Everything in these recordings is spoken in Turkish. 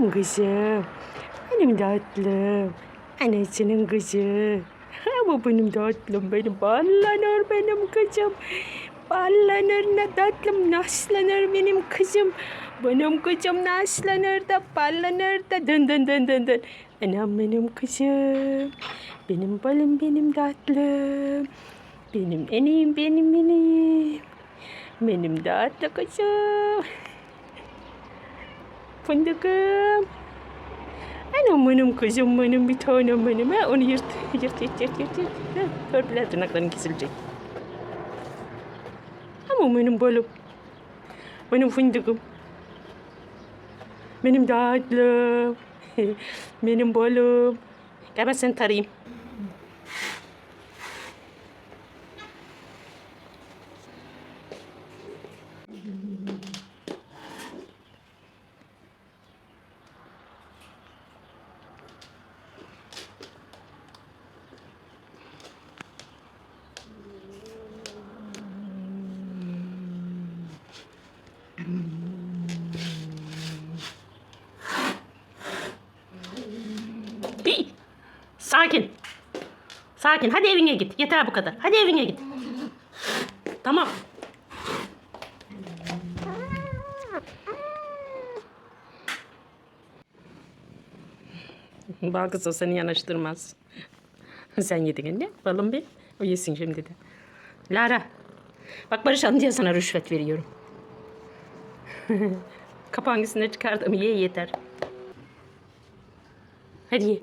Benim kızım. Benim tatlım. Anasının kızı. Bu benim tatlım benim. Ballanır benim kızım. Ballanır ne tatlım naslanır benim kızım. Benim kızım naslanır da ballanır da dın dın dın dın dın. Anam benim kızım. Benim balım benim tatlım. Benim eneyim benim eneyim. Benim tatlı kızım. Fındıkım. Anam benim kızım benim bir tanem benim. Ha, onu yırt, yırt, yırt, yırt, yırt, yırt. Ha, Törpüler tırnakların kesilecek. Ama benim balım. Benim fındıkım. Benim tatlım. benim balım. Gel ben seni tarayayım. Bir. Sakin. Sakin. Hadi evine git. Yeter bu kadar. Hadi evine git. Tamam. Bal kız o seni yanaştırmaz. Sen yedin ne? Balım bir. O yesin şimdi de. Lara. Bak Barış diye sana rüşvet veriyorum. Kapağın üstüne çıkardım. Ye yeter. Hadi ye.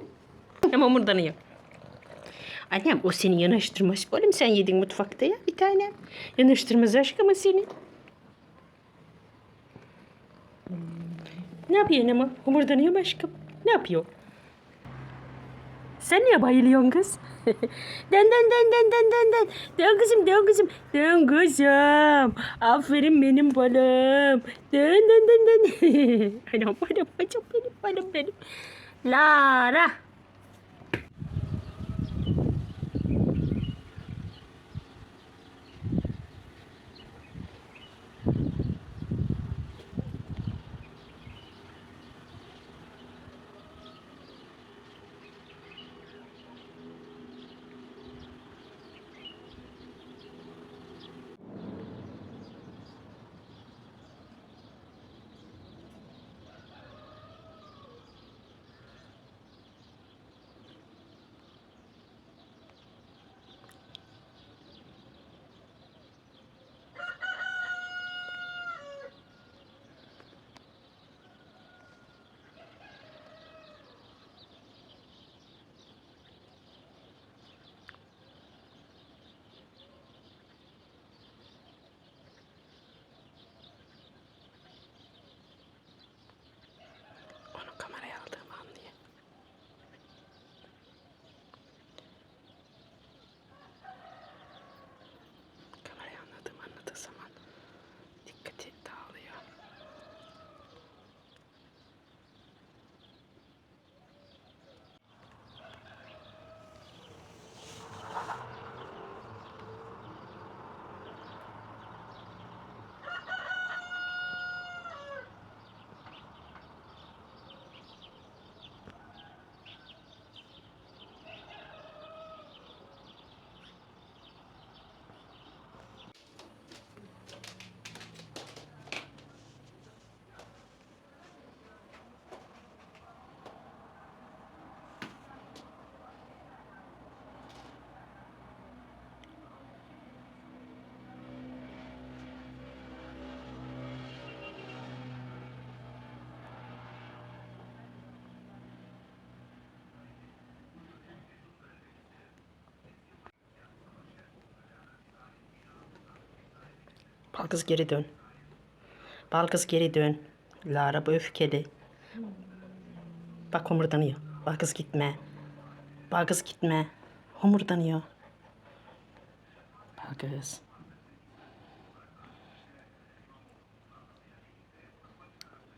Hem omurdanı ye. Annem o seni yanaştırmaz. Oğlum sen yedin mutfakta ya bir tane. Yanaştırmaz aşkım seni. Ne yapıyorsun ama? Homurdanıyor mu aşkım? Ne yapıyor? Sen niye bayılıyorsun kız? dön dön dön dön dön dön dön. Dön kızım dön kızım. Dön kızım. Aferin benim balım. Dön dön dön dön. Anam balım bacım benim balım benim. Lara. Balkız geri dön. Balkız geri dön. Lara bu öfkeli. Bak homurdanıyor. Balkız gitme. Balkız gitme. Homurdanıyor. Balkız.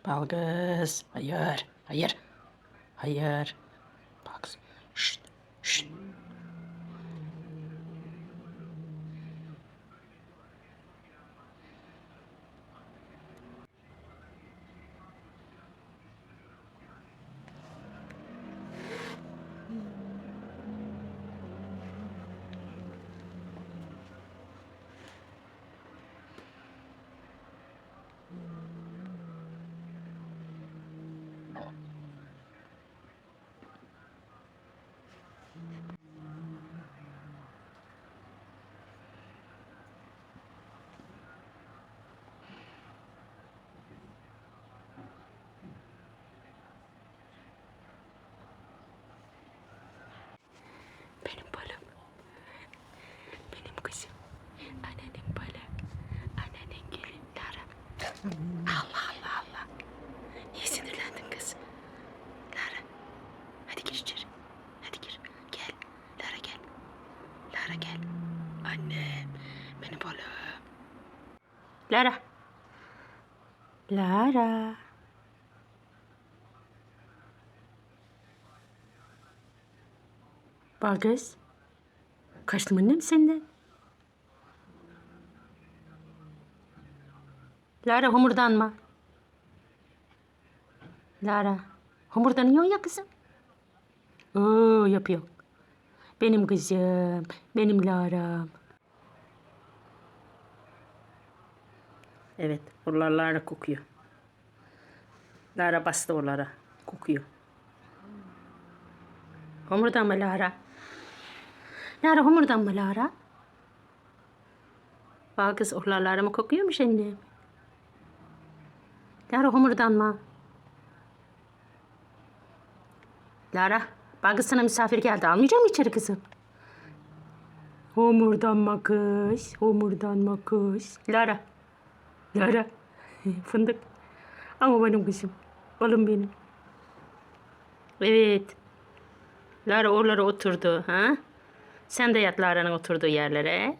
Balkız. Hayır. Hayır. Hayır. Balkız. Şşt. Şşt. Annenin böyle. Annenin gelinleri. Allah Allah Allah. Niye sinirlendin kız? Lara. Hadi gir içeri. Hadi gir. Gel. Lara gel. Lara gel. Anne. Beni böyle. Lara. Lara. Bak kız. Kaçtım annem senden. Lara homurdanma. Lara. Homurdanıyor ya kızım. Oo yapıyor. Benim kızım. Benim Lara'm. Evet. Oralar Lara kokuyor. Lara bastı oralara. Kokuyor. Homurdanma Lara. Lara homurdanma Lara. Bak kız oralar mı kokuyormuş annem. Lara homurdanma. Lara, bak sana misafir geldi. Almayacak mı içeri kızım? Homurdanma kız. Homurdanma kız. Lara. Lara. Fındık. Ama benim kızım. Oğlum benim. Evet. Lara oralara oturdu. Ha? Sen de yat Lara'nın oturduğu yerlere.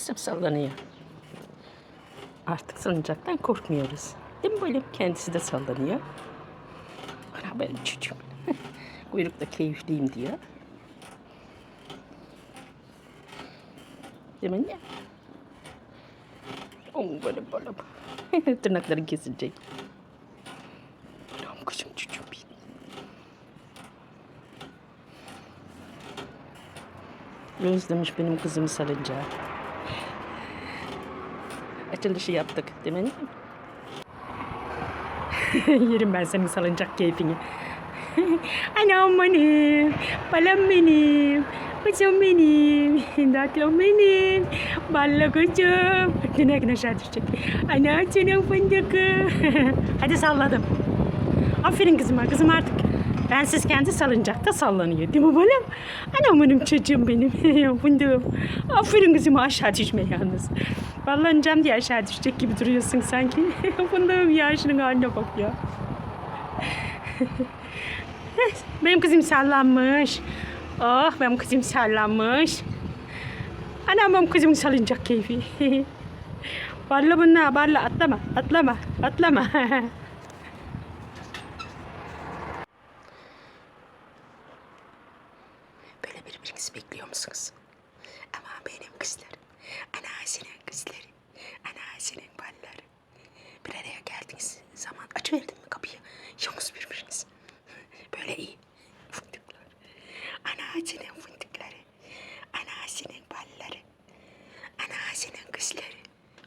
Kızım sallanıyor. Artık salıncaktan korkmuyoruz. Değil mi böyle? Kendisi de sallanıyor. Ana benim çocuğum. Kuyrukta keyifliyim diyor. Değil mi anne? Oh benim balım. Tırnakları kesilecek. Anam kızım çocuğum benim. Özlemiş benim kızımı salıncağı. Açılışı yaptık değil mi? Yerim ben senin salıncak keyfini. Anam benim, balam benim, kızım benim, tatlım benim, balla kızım. Yine aşağı düşecek. Ana senin fındıkı. Hadi salladım. Aferin kızıma, kızım artık. Bensiz kendi salıncakta sallanıyor değil mi balım? Anam benim çocuğum benim, fındığım. Aferin kızıma aşağı düşme yalnız. Ballanacağım diye aşağı düşecek gibi duruyorsun sanki. Fındığım ya şunun haline bak ya. Benim kızım sallanmış. Oh benim kızım sallanmış. Anam benim kızım salıncak keyfi. Barla bunlar barla atlama atlama atlama. Böyle birbirinizi bekliyor musunuz? Ama benim kızlarım. Anasının kızları. Anasının balları. Bir araya geldiğiniz zaman açıverdin mi kapıyı? Yalnız birbiriniz. Böyle iyi. Fındıklar. Anasının fındıkları. Anasının balları.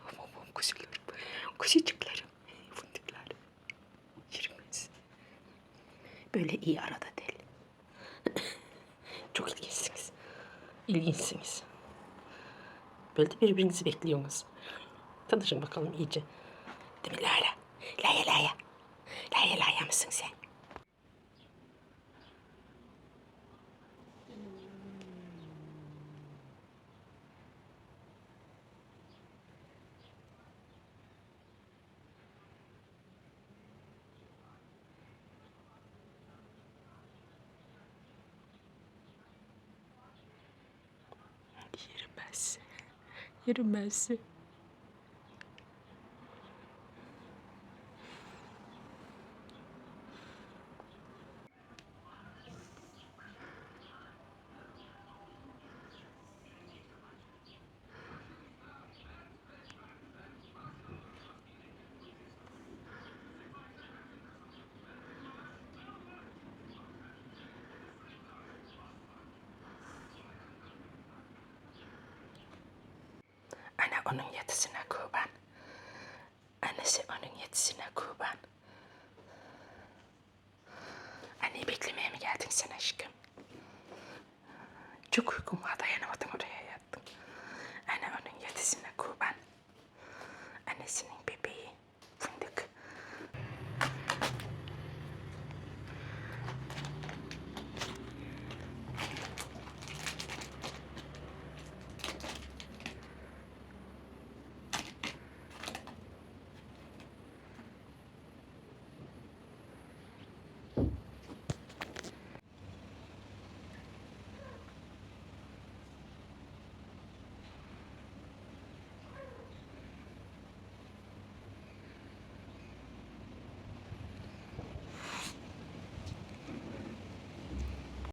Aman aman kuzularım. Kuzucuklarım. Fındıklarım. Yürümez. Böyle iyi arada değil. Çok ilginçsiniz. İlginçsiniz. Böyle de birbirinizi bekliyorsunuz. Tanışın bakalım iyice. Değil mi Lara? Laya Laya. Laya Laya mısın sen? 말씀 이런 말씀. Onun yetisine kurban. Annesi onun yetisine kurban. Anneyi beklemeye mi geldin sen aşkım? Çok uykum var dayanamadım oraya